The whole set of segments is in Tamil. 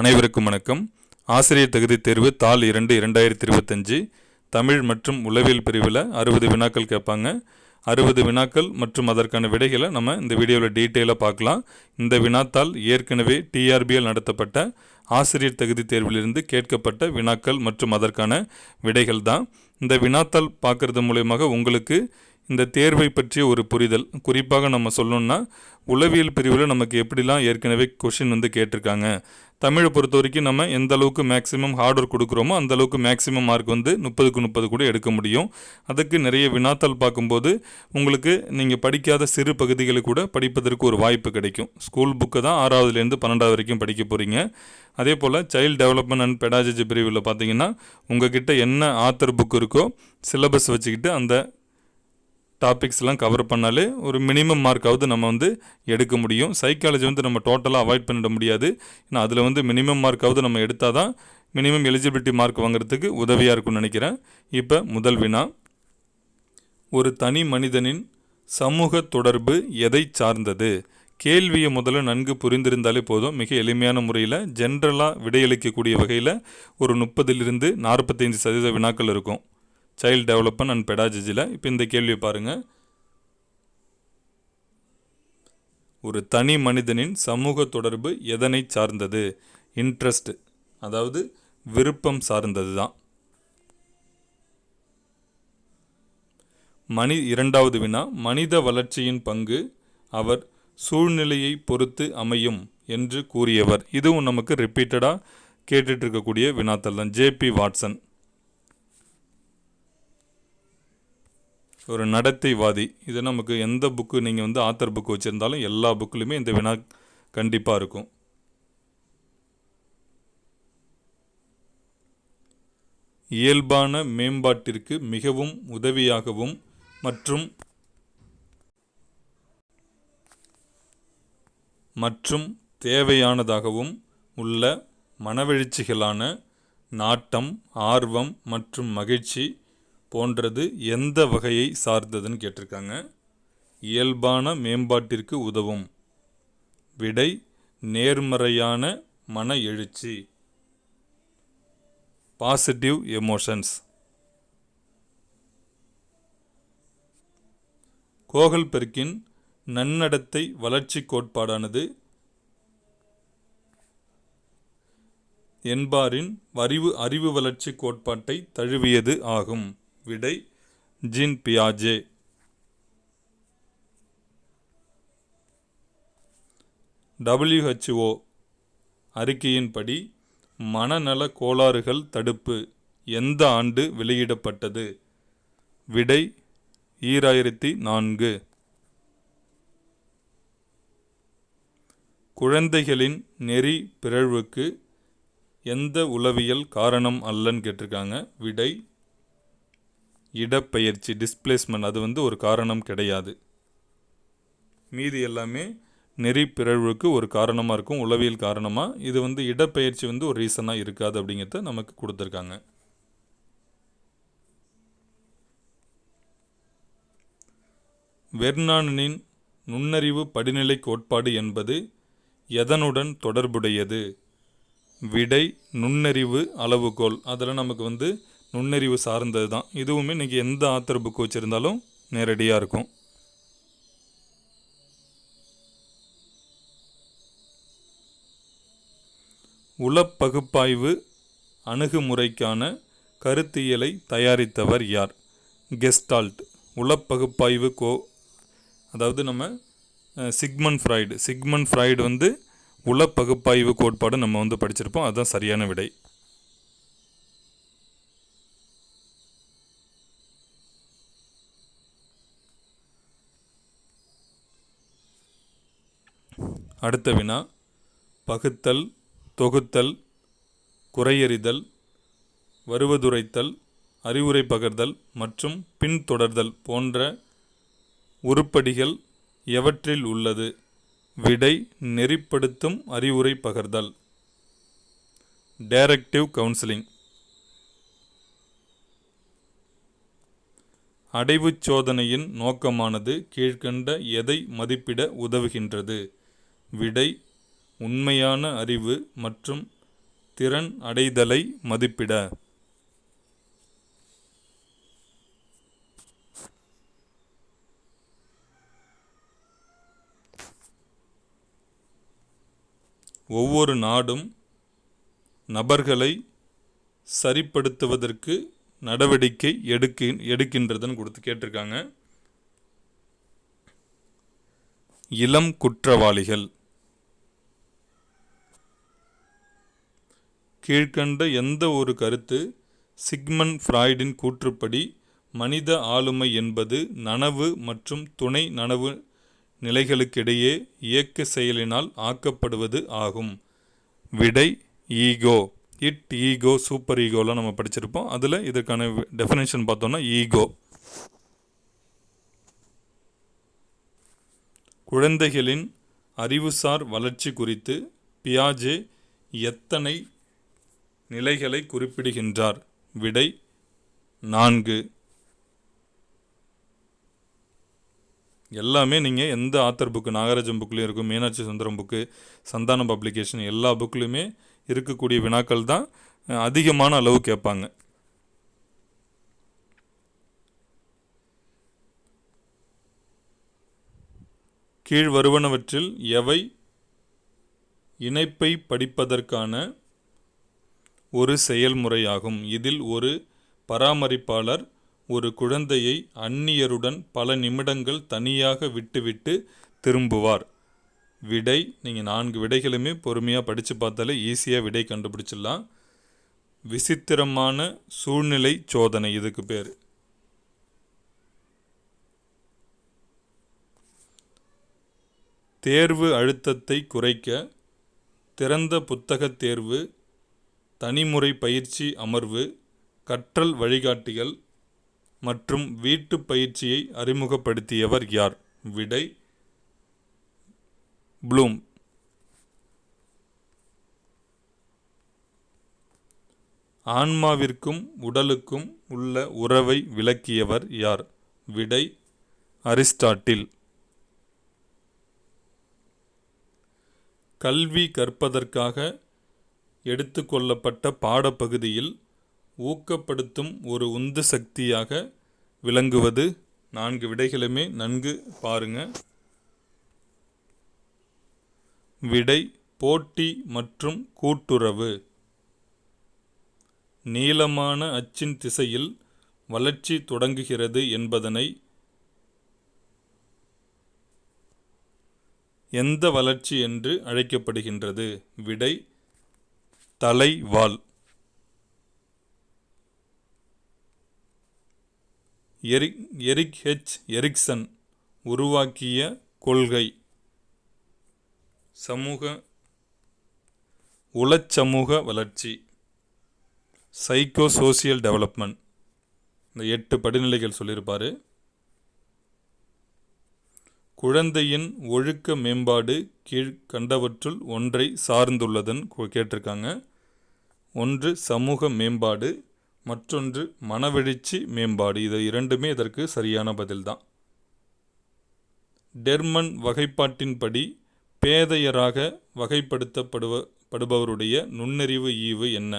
அனைவருக்கும் வணக்கம். ஆசிரியர் தகுதி தேர்வு தாள் இரண்டு இரண்டாயிரத்தி இருபத்தஞ்சு. தமிழ் மற்றும் உளவியல் பிரிவில் அறுபது வினாக்கள் கேட்பாங்க. அறுபது வினாக்கள் மற்றும் அதற்கான விடைகளை நம்ம இந்த வீடியோவில் டீட்டெயிலாக பார்க்கலாம். இந்த வினாத்தாள் ஏற்கனவே டிஆர்பிஎல் நடத்தப்பட்ட ஆசிரியர் தகுதி தேர்விலிருந்து கேட்கப்பட்ட வினாக்கள் மற்றும் அதற்கான விடைகள் தான். இந்த வினாத்தால் பார்க்குறது மூலயமாக உங்களுக்கு இந்த தேர்வை பற்றிய ஒரு புரிதல். குறிப்பாக நம்ம சொல்லணும்னா உளவியல் பிரிவில் நமக்கு எப்படிலாம் ஏற்கனவே கொஷின் வந்து கேட்டிருக்காங்க. தமிழை பொறுத்த வரைக்கும் நம்ம எந்த அளவுக்கு மேக்ஸிமம் ஹார்ட் ஒர்க் கொடுக்குறோமோ அந்த அளவுக்கு மேக்ஸிமம் மார்க் வந்து முப்பதுக்கு முப்பது கூட எடுக்க முடியும். அதுக்கு நிறைய வினாத்தாள் பார்க்கும்போது உங்களுக்கு நீங்கள் படிக்காத சிறு பகுதிகளை கூட படிப்பதற்கு ஒரு வாய்ப்பு கிடைக்கும். ஸ்கூல் புக்கு தான் ஆறாவதுலேருந்து பன்னெண்டாவது வரைக்கும் படிக்க போகிறீங்க அதே போல் சைல்டு டெவலப்மெண்ட் அண்ட் பெடாஜி பிரிவில் பார்த்தீங்கன்னா உங்ககிட்ட என்ன ஆத்தர் புக் இருக்கோ சிலபஸ் வச்சுக்கிட்டு அந்த டாபிக்ஸ்லாம் கவர் பண்ணாலே ஒரு மினிமம் மார்க்காவது நம்ம வந்து எடுக்க முடியும். சைக்காலஜி வந்து நம்ம டோட்டலாக அவாய்ட் பண்ணிட முடியாது. ஏன்னா அதில் வந்து மினிமம் மார்க்காவது நம்ம எடுத்தால் தான் மினிமம் எலிஜிபிலிட்டி மார்க் வாங்குறதுக்கு உதவியாக இருக்கும்னு நினைக்கிறேன். இப்போ முதல் வினா. ஒரு தனி மனிதனின் சமூக தொடர்பு எதை சார்ந்தது? கேள்வியை முதல்ல நன்கு புரிந்திருந்தாலே போதும். மிக எளிமையான முறையில் ஜென்ரலாக விடையளிக்கக்கூடிய வகையில் ஒரு முப்பதிலிருந்து நாற்பத்தைந்து சதவீத வினாக்கள் இருக்கும். சைல்டு டெவலப்மெண்ட் அண்ட் பெடாஜிஜியில் இப்போ இந்த கேள்வியை பாருங்கள் ஒரு தனி மனிதனின் சமூக தொடர்பு எதனை சார்ந்தது? இன்ட்ரெஸ்ட் அதாவது விருப்பம் சார்ந்தது தான். மனி இரண்டாவது வினா மனித வளர்ச்சியின் பங்கு அவர் சூழ்நிலையை பொறுத்து அமையும் என்று கூறியவர். இதுவும் நமக்கு ரிப்பீட்டடாக கேட்டுட்ருக்கக்கூடிய வினாத்தல் தான். ஜேபி வாட்சன் ஒரு நடத்தைவாதி. இது நமக்கு எந்த புக்கு நீங்கள் வந்து ஆத்தர் புக்கு வச்சுருந்தாலும் எல்லா புக்லையுமே இந்த வினா கண்டிப்பாக இருக்கும். இயல்பான மேம்பாட்டிற்கு மிகவும் உதவியாகவும் மற்றும் மற்றும் தேவையானதாகவும் உள்ள மனவெழுச்சிகளான நாட்டம் ஆர்வம் மற்றும் மகிழ்ச்சி போன்றது எந்த வகையை சார்ந்ததுன்னு கேட்டிருக்காங்க. இயல்பான மேம்பாட்டிற்கு உதவும். விடை நேர்மறையான மன எழுச்சி. பாசிட்டிவ் எமோஷன்ஸ் கோகல் பெருக்கின் நன்னடத்தை வளர்ச்சி கோட்பாடானது என்பாரின் அறிவு அறிவு வளர்ச்சி கோட்பாட்டை தழுவியது ஆகும். விடை ஜீன் பியாஜே. டபிள்யூஹெச்ஓ அறிக்கையின்படி மனநல கோளாறுகள் தடுப்பு எந்த ஆண்டு வெளியிடப்பட்டது? விடை ஈராயிரத்தி நான்கு. குழந்தைகளின் நெறி பிறழ்வுக்கு எந்த உளவியல் காரணம் அல்லன்னு கேட்டிருக்காங்க. விடை இடப்பெயர்ச்சி டிஸ்பிளேஸ்மெண்ட் அது வந்து ஒரு காரணம் கிடையாது. மீதி எல்லாமே நெறி பிறழ்வுக்கு ஒரு காரணமாக இருக்கும் உளவியல் காரணமாக இது வந்து இடப்பெயர்ச்சி வந்து ஒரு ரீசனாக இருக்காது அப்படிங்கிறத நமக்கு கொடுத்துருக்காங்க. வெர்னானனின் நுண்ணறிவு படிநிலை கோட்பாடு என்பது எதனுடன் தொடர்புடையது? விடை நுண்ணறிவு அளவுகோல். அதில் நமக்கு வந்து நுண்ணறிவு சார்ந்தது தான். இதுவுமே இன்றைக்கி எந்த ஆத்தர் புக் வச்சுருந்தாலும் நேரடியாக இருக்கும். உளப்பகுப்பாய்வு அணுகுமுறைக்கான கருத்தியலை தயாரித்தவர் யார்? கெஸ்டால்ட் உளப்பகுப்பாய்வு கோ அதாவது நம்ம சிக்மன் ஃப்ராய்டு சிக்மன் ஃப்ராய்டு வந்து உளப்பகுப்பாய்வு கோட்பாடு நம்ம வந்து படிச்சிருப்போம். அதுதான் சரியான விடை. அடுத்த வினா பகுத்தல் தொகுத்தல் குறையறிதல் வருவதுரைத்தல் அறிவுரை பகர்தல் மற்றும் பின்தொடர்தல் போன்ற உருப்படிகள் எவற்றில் உள்ளது? விடை நெறிப்படுத்தும் அறிவுரை பகர்தல். டைரக்டிவ் கவுன்சிலிங் அடைவுச் சோதனையின் நோக்கமானது கீழ்க்கண்ட எதை மதிப்பிட உதவுகின்றது? விடை உண்மையான அறிவு மற்றும் திறன் அடைதலை மதிப்பிட. ஒவ்வொரு நாடும் நபர்களை சரிப்படுத்துவதற்கு நடவடிக்கை எடுக்க எடுக்கின்றதுன்னு கொடுத்து கேட்டிருக்காங்க. இளம் குற்றவாளிகள். கீழ்கண்ட எந்த ஒரு கருத்து சிக்மன் ஃப்ராய்டின் கூற்றுப்படி மனித ஆளுமை என்பது நனவு மற்றும் துணை நனவு நிலைகளுக்கிடையே இயக்க செயலினால் ஆக்கப்படுவது ஆகும். விடை ஈகோ. இட் ஈகோ சூப்பர் ஈகோலாம் நம்ம படிச்சிருப்போம். அதில் இதற்கான டெஃபினேஷன் பார்த்தோன்னா ஈகோ. குழந்தைகளின் அறிவுசார் வளர்ச்சி குறித்து பியாஜே எத்தனை நிலைகளை குறிப்பிடுகின்றார். விடை நான்கு. எல்லாமே நீங்கள் எந்த ஆத்தர் புக்கு நாகராஜன் புக்லேயும் இருக்கும் மீனாட்சி சுந்தரம் புக்கு சந்தானம் பப்ளிகேஷன் எல்லா புக்லேயுமே இருக்கக்கூடிய வினாக்கள் தான் அதிகமான அளவு கேட்பாங்க. கீழ் வருவனவற்றில் எவை இணைப்பை படிப்பதற்கான ஒரு செயல்முறையாகும். இதில் ஒரு பராமரிப்பாளர் ஒரு குழந்தையை அந்நியருடன் பல நிமிடங்கள் தனியாக விட்டுவிட்டு திரும்புவார். விடை நீங்கள் நான்கு விடைகளுமே பொறுமையாக படித்து பார்த்தாலே ஈஸியாக விடை கண்டுபிடிச்சிடலாம். விசித்திரமான சூழ்நிலை சோதனை இதுக்கு பேர். தேர்வு அழுத்தத்தை குறைக்க திறந்த புத்தகத் தேர்வு தனிமுறை பயிற்சி அமர்வு கற்றல் வழிகாட்டிகள் மற்றும் வீட்டு பயிற்சியை அறிமுகப்படுத்தியவர் யார்? விடை ப்ளூம். ஆன்மாவிற்கும் உடலுக்கும் உள்ள உறவை விளக்கியவர் யார்? விடை அரிஸ்டாட்டில். கல்வி கற்பதற்காக எடுத்துக்கொள்ளப்பட்ட பாடப்பகுதியில் ஊக்கப்படுத்தும் ஒரு உந்து சக்தியாக விளங்குவது நான்கு விடைகளுமே நன்கு பாருங்க. விடை போட்டி மற்றும் கூட்டுறவு. நீளமான அச்சின் திசையில் வளர்ச்சி தொடங்குகிறது என்பதனை எந்த வளர்ச்சி என்று அழைக்கப்படுகின்றது. விடை தலைவால். எரிக் எரிக் ஹெச் எரிக்சன் உருவாக்கிய கொள்கை. சமூக உளச்சமூக வளர்ச்சி. சைக்கோ சோசியல் டெவலப்மெண்ட் இந்த எட்டு படிநிலைகள் சொல்லியிருப்பார். குழந்தையின் ஒழுக்க மேம்பாடு கீழ்கண்டவற்றுள் ஒன்றை சார்ந்துள்ளதுன்னு கேட்டிருக்காங்க. ஒன்று சமூக மேம்பாடு மற்றொன்று மனவெழுச்சி மேம்பாடு. இது இரண்டுமே இதற்கு சரியான பதில்தான். டெர்மன் வகைப்பாட்டின்படி பேதையராக வகைப்படுத்தப்படுவ படுபவருடைய நுண்ணறிவு ஈவு என்ன?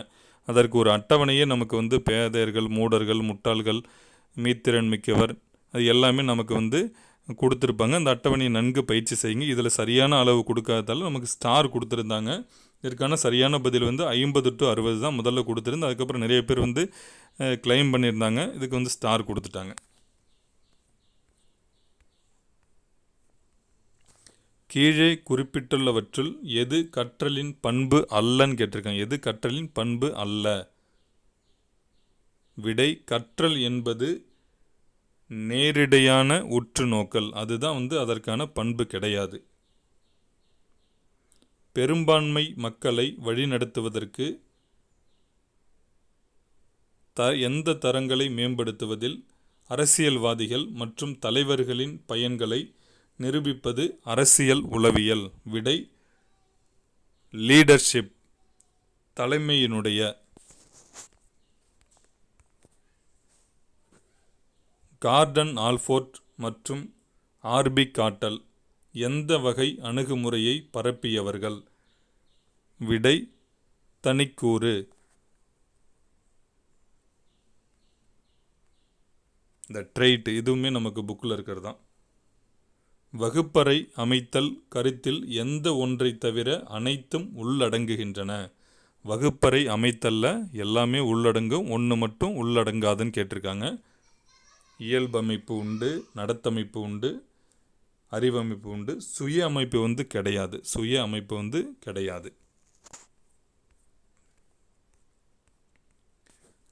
அதற்கு ஒரு அட்டவணையே நமக்கு வந்து பேதையர்கள் மூடர்கள் முட்டாள்கள் மீத்திறன் மிக்கவர் அது எல்லாமே நமக்கு வந்து கொடுத்துருப்பாங்க. அந்த அட்டவணையை நன்கு பயிற்சி செய்யுங்க. இதில் சரியான அளவு கொடுக்காததால நமக்கு ஸ்டார் கொடுத்துருந்தாங்க. இதற்கான சரியான பதில் வந்து ஐம்பது டு அறுபது தான் முதல்ல கொடுத்துருந்து அதுக்கப்புறம் நிறைய பேர் வந்து கிளைம் பண்ணியிருந்தாங்க. இதுக்கு வந்து ஸ்டார் கொடுத்துட்டாங்க. கீழே குறிப்பிட்டுள்ளவற்றுள் எது கற்றலின் பண்பு அல்லன்னு கேட்டிருக்காங்க. எது கற்றலின் பண்பு அல்ல? விடை கற்றல் என்பது நேரிடையான உற்று நோக்கல். அதுதான் வந்து அதற்கான பண்பு கிடையாது. பெரும்பான்மை மக்களை வழிநடத்துவதற்கு த எந்த தரங்களை மேம்படுத்துவதில் அரசியல்வாதிகள் மற்றும் தலைவர்களின் பயன்களை நிரூபிப்பது அரசியல் உளவியல். விடை லீடர்ஷிப் தலைமையினுடைய கார்டன் ஆல்ஃபோர்ட் மற்றும் ஆர்பி காட்டல் எந்த வகை அணுகுமுறையை பரப்பியவர்கள்? விடை தனிக்கூறு. இந்த ட்ரெயிட் இதுவுமே நமக்கு புக்கில் இருக்கிறது தான் வகுப்பறை அமைத்தல் கருத்தில் எந்த ஒன்றை தவிர அனைத்தும் உள்ளடங்குகின்றன? வகுப்பறை அமைத்தல்ல எல்லாமே உள்ளடங்கும் ஒன்று மட்டும் உள்ளடங்காதுன்னு கேட்டிருக்காங்க. இயல்பமைப்பு உண்டு நடத்தமைப்பு உண்டு அறிவமைப்பு உண்டு. சுய அமைப்பு வந்து கிடையாது. சுய அமைப்பு வந்து கிடையாது.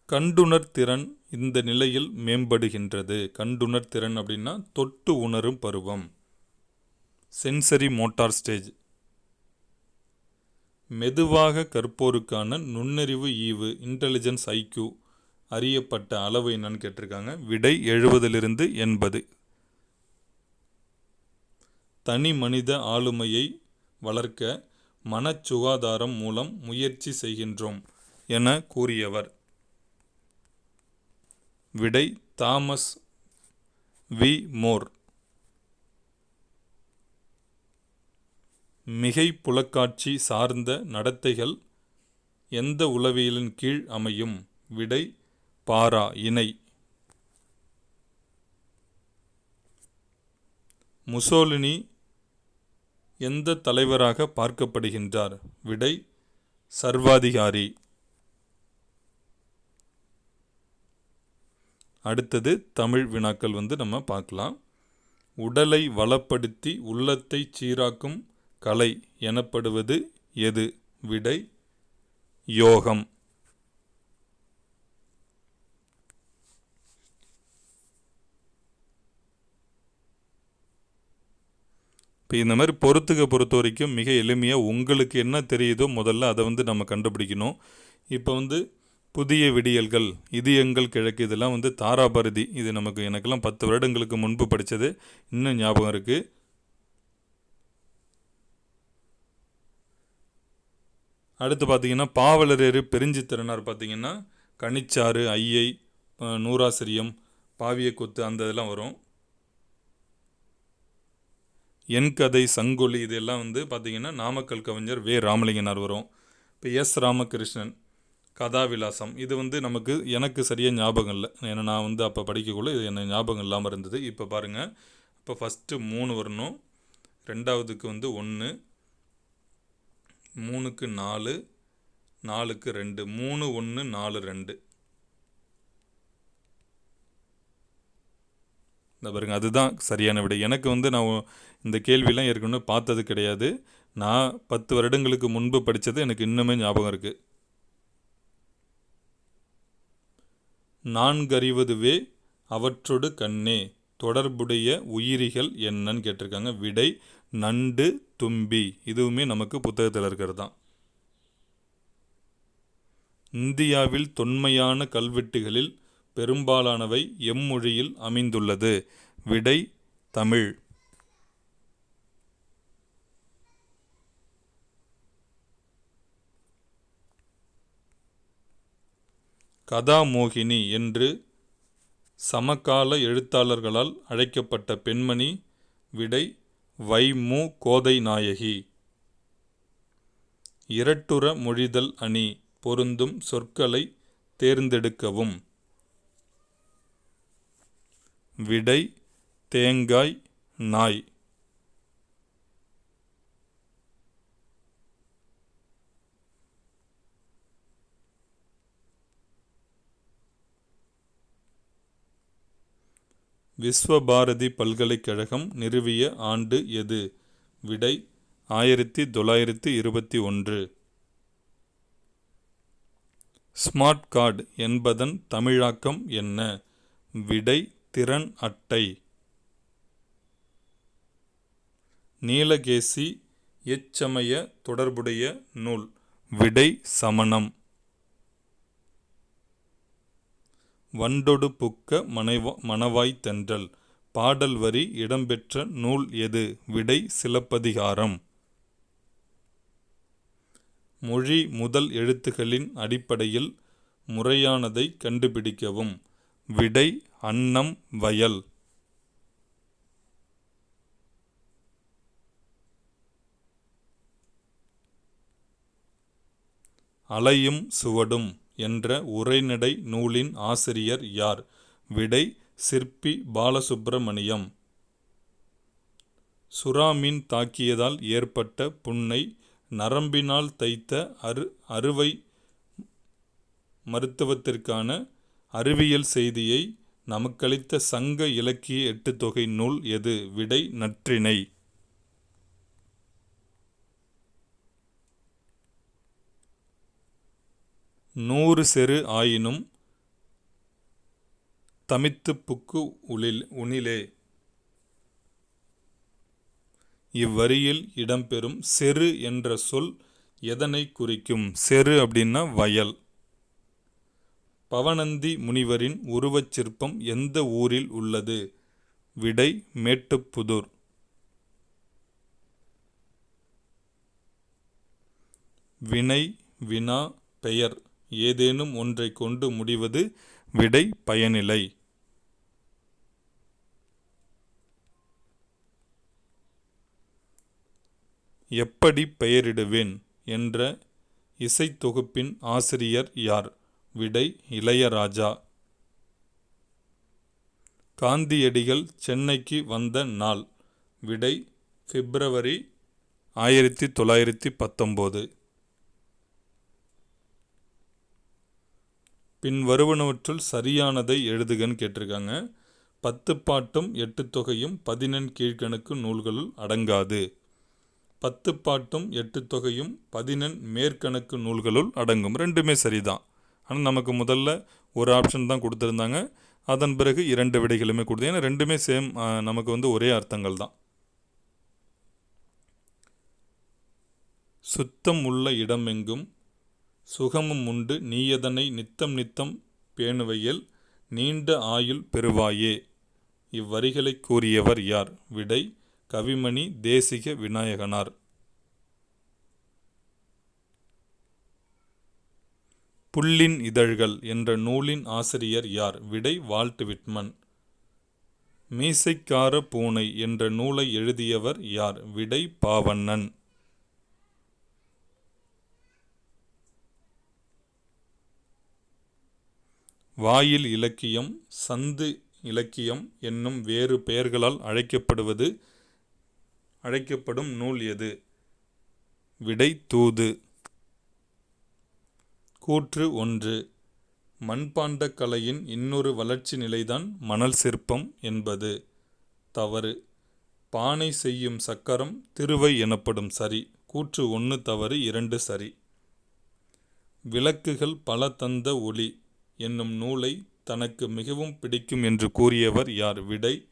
கண்டுணர் திறன் இந்த நிலையில் மேம்படுகின்றது. கண்டுணர் திறன் அப்படின்னா தொட்டு உணரும் பருவம். சென்சரி மோட்டார் ஸ்டேஜ் மெதுவாக கற்போருக்கான நுண்ணறிவு ஈவு இன்டெலிஜென்ஸ் ஐக்யூ அறியப்பட்ட அளவு என்னன்னு கேட்டிருக்காங்க. விடை எழுபதிலிருந்து எண்பது. தனி மனித ஆளுமையை வளர்க்க மனச்சுகாதாரம் மூலம் முயற்சி செய்கின்றோம் என கூறியவர். விடை தாமஸ் வி. மோர். மிகை புலக்காட்சி சார்ந்த நடத்தைகள் எந்த உளவியலின் கீழ் அமையும்? விடை பாரா இணை. முசோலினி எந்த தலைவராக பார்க்கப்படுகின்றார்? விடை சர்வாதிகாரி. அடுத்தது தமிழ் வினாக்கள் வந்து நம்ம பார்க்கலாம். உடலை வளப்படுத்தி உள்ளத்தை சீராக்கும் கலை எனப்படுவது எது? விடை யோகம். இப்போ இந்த மாதிரி பொறுத்துக்க பொறுத்த வரைக்கும் மிக எளிமையாக உங்களுக்கு என்ன தெரியுதோ முதல்ல அதை வந்து நம்ம கண்டுபிடிக்கணும். இப்போ வந்து புதிய விடியல்கள் இது எங்கள் கிழக்கு இதெல்லாம் வந்து தாராபரதி. இது நமக்கு எனக்கெல்லாம் பத்து வருடங்களுக்கு முன்பு படித்தது இன்னும் ஞாபகம் இருக்குது அடுத்து பார்த்தீங்கன்னா பாவலரேறு பெருஞ்சித்திறனார் பார்த்தீங்கன்னா கனிச்சாறு ஐயை நூராசிரியம் நூறாசிரியம் அந்த இதெல்லாம் வரும். என் கதை சங்கொலி இதெல்லாம் வந்து பார்த்திங்கன்னா நாமக்கல் கவிஞர் வே. ராமலிங்கனார் வரும். இப்போ எஸ். ராமகிருஷ்ணன் கதாவிலாசம். இது வந்து நமக்கு எனக்கு சரியாக ஞாபகம் இல்லை. ஏன்னா நான் வந்து அப்போ படிக்கக்குள்ள இது என்ன ஞாபகம் இல்லாமல் இருந்தது. இப்போ பாருங்கள் இப்போ ஃபஸ்ட்டு மூணு வரணும். ரெண்டாவதுக்கு வந்து ஒன்று மூணுக்கு நாலு. நாலுக்கு ரெண்டு. மூணு ஒன்று நாலு ரெண்டு. இந்த பாருங்க அதுதான் சரியான விடை. எனக்கு வந்து நான் இந்த கேள்வியெல்லாம் ஏற்கனவே பார்த்தது கிடையாது. நான் பத்து வருடங்களுக்கு முன்பு படித்தது எனக்கு இன்னுமே ஞாபகம் இருக்குது நான்கறிவதுவே அவற்றொடு கண்ணே தொடர்புடைய உயிரிகள் என்னன்னு கேட்டிருக்காங்க. விடை நண்டு தும்பி. இதுவுமே நமக்கு புத்தகத்தில் இருக்கிறது தான் இந்தியாவில் தொன்மையான கல்வெட்டுகளில் பெரும்பாலானவை எம்மொழியில் அமைந்துள்ளது. விடை தமிழ். கதாமோகினி என்று சமகால எழுத்தாளர்களால் அழைக்கப்பட்ட பெண்மணி. விடை வைமு கோதை நாயகி இரட்டுற மொழிதல் அணி பொருந்தும் சொற்களை தேர்ந்தெடுக்கவும். விடை தேங்காய் நாய். விஸ்வபாரதி பல்கலைக்கழகம் நிறுவிய ஆண்டு எது? விடை ஆயிரத்தி தொள்ளாயிரத்தி இருபத்தி ஒன்று. ஸ்மார்ட் கார்டு என்பதன் தமிழாக்கம் என்ன? விடை திறன் அட்டை. நீலகேசி எச்சமய தொடர்புடைய நூல். விடை சமணம். வண்டொடு புக்க மனைவ மணவாய் தென்றல். பாடல் வரி இடம்பெற்ற நூல் எது? விடை சிலப்பதிகாரம். மொழி முதல் எழுத்துகளின் அடிப்படையில் முறையானதை கண்டுபிடிக்கவும். விடை அன்னம் வயல். அலையும் சுவடும் என்ற உரைநடை நூலின் ஆசிரியர் யார்? விடை சிற்பி பாலசுப்பிரமணியம் சுறாமீன் தாக்கியதால் ஏற்பட்ட புண்ணை நரம்பினால் தைத்த அரு அறுவை மருத்துவத்திற்கான அறிவியல் செய்தியை நமக்களித்த சங்க இலக்கிய எட்டுத்தொகை நூல் எது? விடை நற்றிணை. நூறு செரு ஆயினும் தமித்து புக்கு உளில் உணிலே இவ்வரியில் இடம்பெறும் செரு என்ற சொல் எதனை குறிக்கும்? செரு அப்படின்னா வயல். பவனந்தி முனிவரின் உருவச் சிற்பம் எந்த ஊரில் உள்ளது? விடை மேட்டுப்புதூர். வினை வினா பெயர் ஏதேனும் ஒன்றை கொண்டு முடிவது விடை பயனிலை. எப்படி பெயரிடுவேன்? என்ற இசைத்தொகுப்பின் ஆசிரியர் யார்? விடை இளையராஜா. காந்தியடிகள் சென்னைக்கு வந்த நாள் விடை பிப்ரவரி ஆயிரத்தி தொள்ளாயிரத்தி பத்தொம்போது பின் வருவனவற்றுள் சரியானதை எழுதுகன்னு கேட்டிருக்காங்க. பத்து பாட்டும் எட்டு தொகையும் பதினெண் கீழ்கணக்கு நூல்களுள் அடங்காது. பத்து பாட்டும் எட்டு தொகையும் பதினெண் மேற்கணக்கு நூல்களுள் அடங்கும். ரெண்டுமே சரிதான். ஆனால் நமக்கு முதல்ல ஒரு ஆப்ஷன் தான் கொடுத்துருந்தாங்க. அதன் பிறகு இரண்டு விடைகளுமே கொடுத்து ஏன்னா ரெண்டுமே சேம் நமக்கு வந்து ஒரே அர்த்தங்கள் தான். சுத்தம் உள்ள இடமெங்கும் சுகமும் உண்டு. நீயதனை நித்தம் நித்தம் பேணுவையில் நீண்ட ஆயுள் பெறுவாயே. இவ்வரிகளை கூறியவர் யார்? விடை கவிமணி தேசிக விநாயகனார். புல்லின் இதழ்கள் என்ற நூலின் ஆசிரியர் யார்? விடை வால்ட் விட்மன். மீசைக்கார பூனை என்ற நூலை எழுதியவர் யார்? விடை பாவண்ணன். வாயில் இலக்கியம் சந்து இலக்கியம் என்னும் வேறு பெயர்களால் அழைக்கப்படுவது அழைக்கப்படும் நூல் எது? விடை தூது. கூற்று ஒன்று. மண்பாண்ட கலையின் இன்னொரு வளர்ச்சி நிலைதான் மணல் சிற்பம் என்பது. தவறு. பானை செய்யும் சக்கரம் திருவை எனப்படும் சரி. கூற்று ஒன்று தவறு இரண்டு சரி. விளக்குகள் பல தந்த ஒளி என்னும் நூலை தனக்கு மிகவும் பிடிக்கும் என்று கூறியவர் யார்? விடை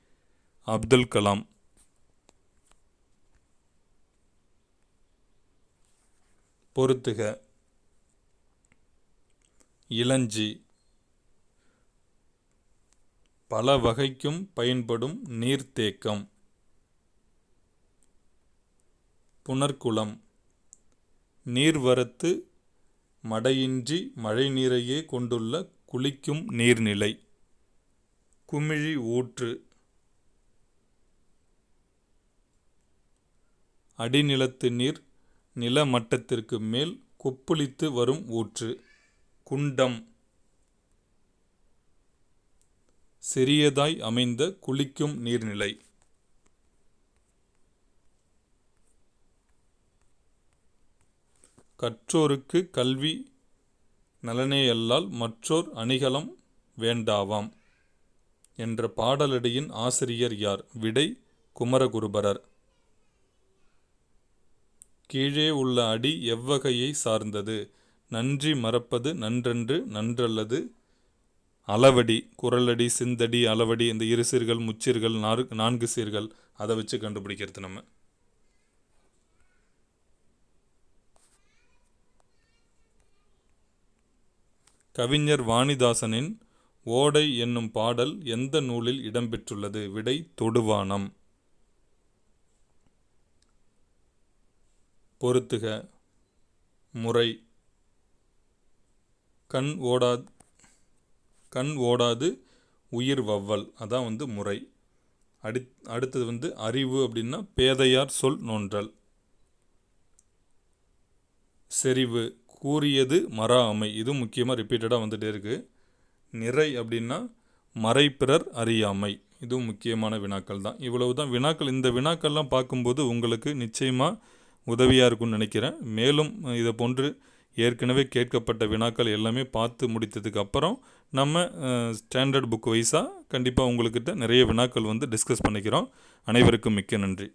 அப்துல் கலாம். பொருத்துக இளஞ்சி. பல வகைக்கும் பயன்படும் நீர்த்தேக்கம். புனர்குளம். நீர்வரத்து மடையின்றி மழைநீரையே கொண்டுள்ள குளிக்கும் நீர்நிலை. குமிழி ஊற்று. அடிநிலத்து நீர் நிலமட்டத்திற்கு மேல் கொப்புளித்து வரும் ஊற்று. குண்டம். சிறியதாய் அமைந்த குளிக்கும் நீர்நிலை. கற்றோருக்கு கல்வி நலனேயல்லால் மற்றோர் அணிகலம் வேண்டாவாம் என்ற பாடலடியின் ஆசிரியர் யார்? விடை குமரகுருபரர். கீழே உள்ள அடி எவ்வகையை சார்ந்தது? நன்றி மறப்பது நன்றன்று நன்றல்லது. அளவடி குரலடி சிந்தடி அளவடி இந்த இரு சீர்கள் முச்சீர்கள் நாறு நான்கு சீர்கள். அதை வச்சு கண்டுபிடிக்கிறது நம்ம. கவிஞர் வாணிதாசனின் ஓடை என்னும் பாடல் எந்த நூலில் இடம்பெற்றுள்ளது? விடை தொடுவானம். பொருத்துக. முறை. கண் ஓடா கண் ஓடாது உயிர் வவ்வல். அதான் வந்து முறை. அடி அடுத்தது வந்து அறிவு அப்படின்னா பேதையார் சொல் நோன்றல். செறிவு கூறியது மரா இது முக்கியமாக ரிப்பீட்டடாக வந்துகிட்டே இருக்குது நிறை அப்படின்னா மறைப்பிறர் அறியாமை. இதுவும் முக்கியமான வினாக்கள் தான். இவ்வளவு தான் வினாக்கள். இந்த வினாக்கள்லாம் பார்க்கும்போது உங்களுக்கு நிச்சயமாக உதவியாக இருக்கும்னு நினைக்கிறேன். மேலும் இதை போன்று ஏற்கனவே கேட்கப்பட்ட வினாக்கள் எல்லாமே பார்த்து முடித்ததுக்கு அப்புறம் நம்ம ஸ்டாண்டர்ட் புக் வைஸாக கண்டிப்பாக உங்கள்கிட்ட நிறைய வினாக்கள் வந்து டிஸ்கஸ் பண்ணிக்கிறோம். அனைவருக்கும் மிக்க நன்றி.